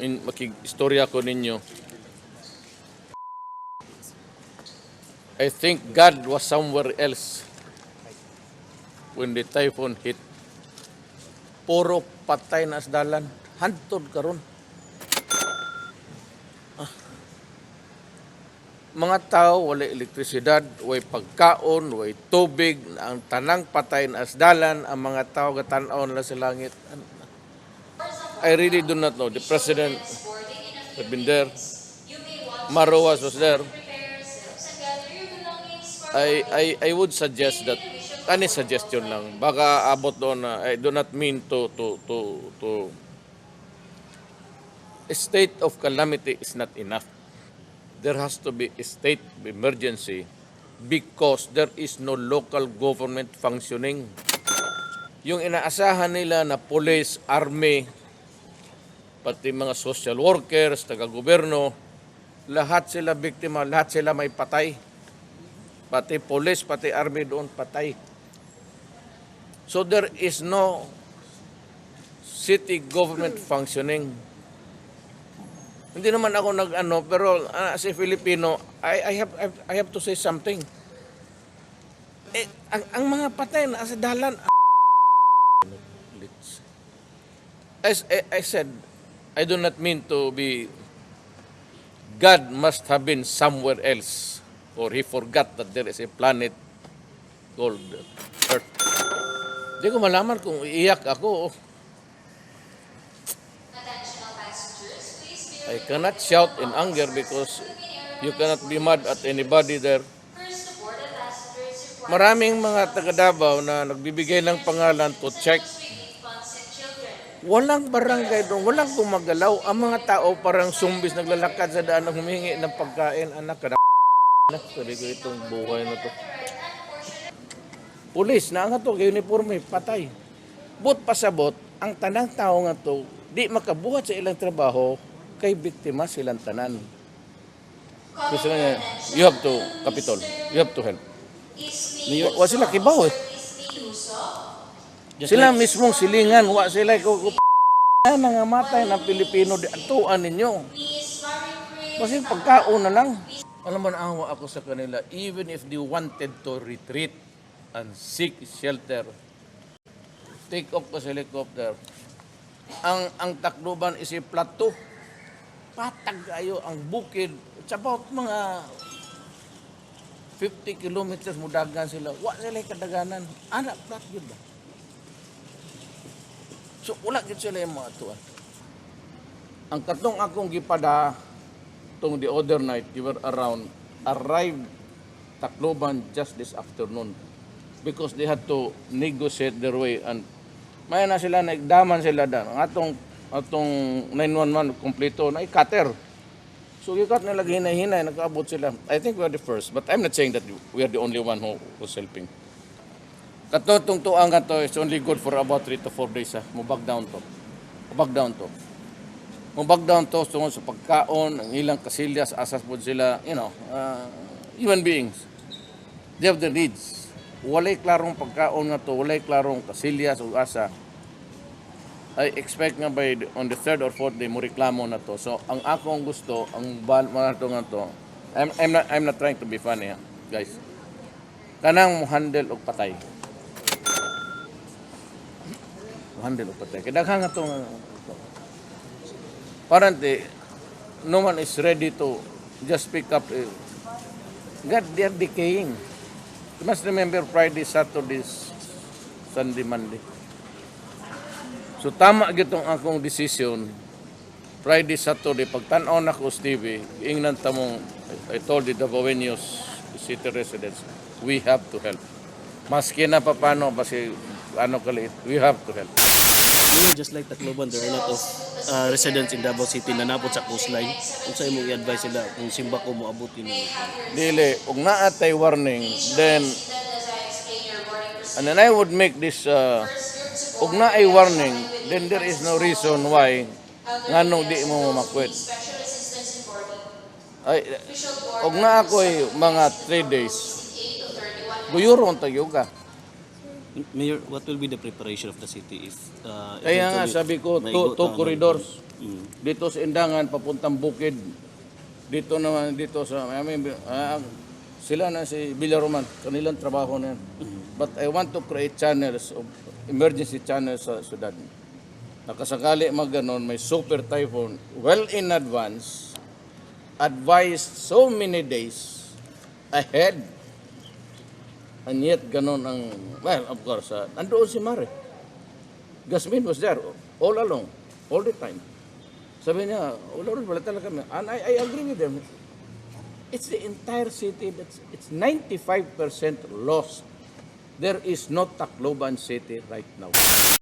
in makig-istorya ko ninyo. I think God was somewhere else when the typhoon hit. Puro patay na asdalan. Hantod karon. Ah. Mga tao, wala elektrisidad, way pagkaon, way tubig, ang tanang patay na asdalan, ang mga tao gatanaw nila sa langit. I really do not know. The president had been there. Maroas was there. I, I, I would suggest that, any suggestion lang, baka abot doon na, I do not mean to, to, to, to, a state of calamity is not enough. There has to be a state of emergency because there is no local government functioning. Yung inaasahan nila na police, army, pati mga social workers, taga-gobyerno, lahat sila biktima, lahat sila may patay. Pati police, pati army doon patay. So there is no city government functioning. Hindi naman ako nag-ano, pero ah, as a Filipino, I, I, have, I, have, I have to say something. Eh, ang, ang mga patay na sa dalan, as I, I said, I do not mean to be, God must have been somewhere else or he forgot that there is a planet called Earth. Hindi ko malaman kung iiyak ako. I cannot shout in anger because you cannot be mad at anybody there. Maraming mga taga Davao na nagbibigay ng pangalan to check Walang barangay doon, walang gumagalaw. Ang mga tao parang zumbis naglalakad sa daan na humingi ng pagkain. Anak ka na anak, sabi ko itong buhay na to. Pulis na nga to, uniforme, patay. But pasabot, ang tanang tao nga to, di makabuhat sa ilang trabaho, kay biktima silang tanan. Gusto nga, you have to, Capitol, you have to help. Wa sila kibaw eh. Just Sila like, mismong silingan, wa sila ko na nangamatay ng Pilipino di atuan ninyo. Kasi pagkaon na lang. Alam mo na awa ako sa kanila, even if they wanted to retreat and seek shelter, take off ka sa helicopter. Ang ang takluban is a plateau. Patag kayo ang bukid. It's about mga 50 kilometers mudagan sila. Wa sila kadaganan. Anak plat yun ba? So wala gid sila yung mga tuwan. Ang katong akong gipada tong the other night, you were around, arrived Tacloban just this afternoon because they had to negotiate their way and may na sila nagdaman sila dan. Ang atong atong 911 kompleto na cutter. So gikat nila hinay-hinay nakaabot sila. I think we are the first, but I'm not saying that we are the only one who was helping. Katotong tuang nga to is only good for about 3 to 4 days ha. Mubag down to. Mubag down to. Mubag down to tungkol sa pagkaon, ang ilang kasilyas, asas po sila, you know, uh, human beings. They have their needs. Walay klarong pagkaon nga to, walay klarong kasilyas o asa. I expect nga by on the third or fourth day mo reklamo na to. So ang akong gusto, ang bal mga to nga to, I'm, I'm not I'm not trying to be funny guys. Kanang mo handle og patay. Handle o patay. Kaya daghang itong apparently, no one is ready to just pick up. eh, God, they are decaying. You must remember Friday, Saturday, Sunday, Monday. So tama gitong akong decision. Friday, Saturday, pagtanaw na ko, Stevie, ingnan tamong, I told the Davaoenos, city residents, we have to help. Maski na pa paano, kasi ano kaliit, we have to help. Know, just like Tacloban, there are a lot of uh, residents in Davao City na napot sa coastline. Kung sa imong i-advise sila kung simba ko mo abot yun. Dili, ug naa tay warning, then and then I would make this uh, ug na ay warning, then there is no reason why nganong di mo makwet. Ay, ug na ako mga 3 days. Guyuron tayo ka. Mayor, what will be the preparation of the city if uh, Kaya nga sabi ko, two, two corridors. Mm. Dito sa Indangan, papuntang Bukid. Dito naman, dito sa, I mean, ah, sila na si Villaroman, kanilang trabaho na yan. But I want to create channels of emergency channels sa syudad. Nakasakali mag ganon, may super typhoon, well in advance, advised so many days ahead. And yet, ganon ang, well, of course, uh, nandoon si Mare. Gasmin was there all along, all the time. Sabi niya, wala rin pala talaga kami. And I, I agree with them. It's the entire city that's it's 95% lost. There is no Tacloban city right now.